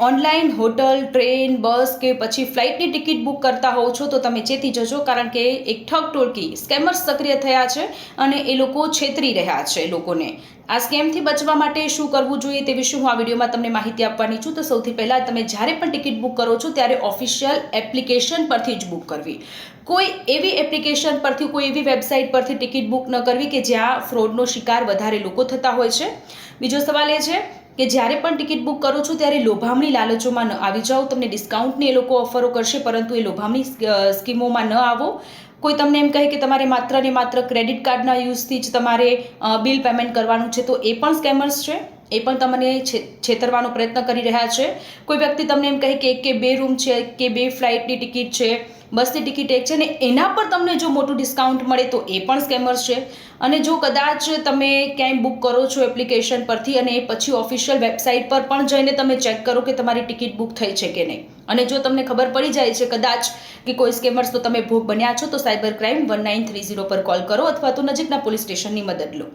Online hotel train bus કે પછી ફ્લાઇટની ટિકિટ બુક કરતા હોવ છો, તો તમે ચેતી જજો, કારણ કે એક ઠગ ટોળકી સ્કેમર્સ સક્રિય થયા છે અને એ લોકો છેતરી રહ્યા છે લોકોને. આ સ્કેમથી બચવા માટે શું કરવું જોઈએ તે વિશે હું આ વિડીયોમાં તમને માહિતી આપવાની છું. તો સૌથી પહેલાં તમે જ્યારે પણ ટિકિટ બુક કરો છો, ત્યારે ઓફિશિયલ એપ્લિકેશન પરથી જ બુક કરવી. કોઈ એવી એપ્લિકેશન પરથી, કોઈ એવી વેબસાઇટ પરથી ટિકિટ બુક ન કરવી કે જ્યાં ફ્રોડનો શિકાર વધારે લોકો થતા હોય છે. બીજો સવાલ એ છે કે જ્યારે પણ ટિકિટ બુક કરો છો ત્યારે લોભામણી લાલચોમાં ન આવી જાઓ તમને ડિસ્કાઉન્ટની એ લોકો ઓફરો કરશે, પરંતુ એ લોભામણી સ્કીમોમાં ન આવો. કોઈ તમને એમ કહે કે તમારે માત્ર ને માત્ર ક્રેડિટ કાર્ડના યુઝથી જ તમારે બિલ પેમેન્ટ કરવાનું છે, તો એ પણ સ્કેમર્સ છે? એ પણ તમને છેતરવાનો પ્રયત્ન કરી રહ્યા છે. કોઈ વ્યક્તિ તમને એમ કહે કે એક કે બે રૂમ છે કે બે ફ્લાઇટની ટિકિટ છે, બસની ટિકિટ એક છે ને એના પર તમને જો મોટું ડિસ્કાઉન્ટ મળે તો એ પણ સ્કેમર્સ છે. અને જો કદાચ તમે ક્યાંય બુક કરો છો એપ્લિકેશન પરથી અને એ પછી ઓફિશિયલ વેબસાઇટ પર પણ જઈને તમે ચેક કરો કે તમારી ટિકિટ બુક થઈ છે કે નહીં. અને જો તમને ખબર પડી જાય છે કદાચ કે કોઈ સ્કેમર્સ તો તમે ભોગ બન્યા છો તો cyber crime one nine three zero પર કોલ કરો અથવા તો નજીકના પોલીસ સ્ટેશનની મદદ લો.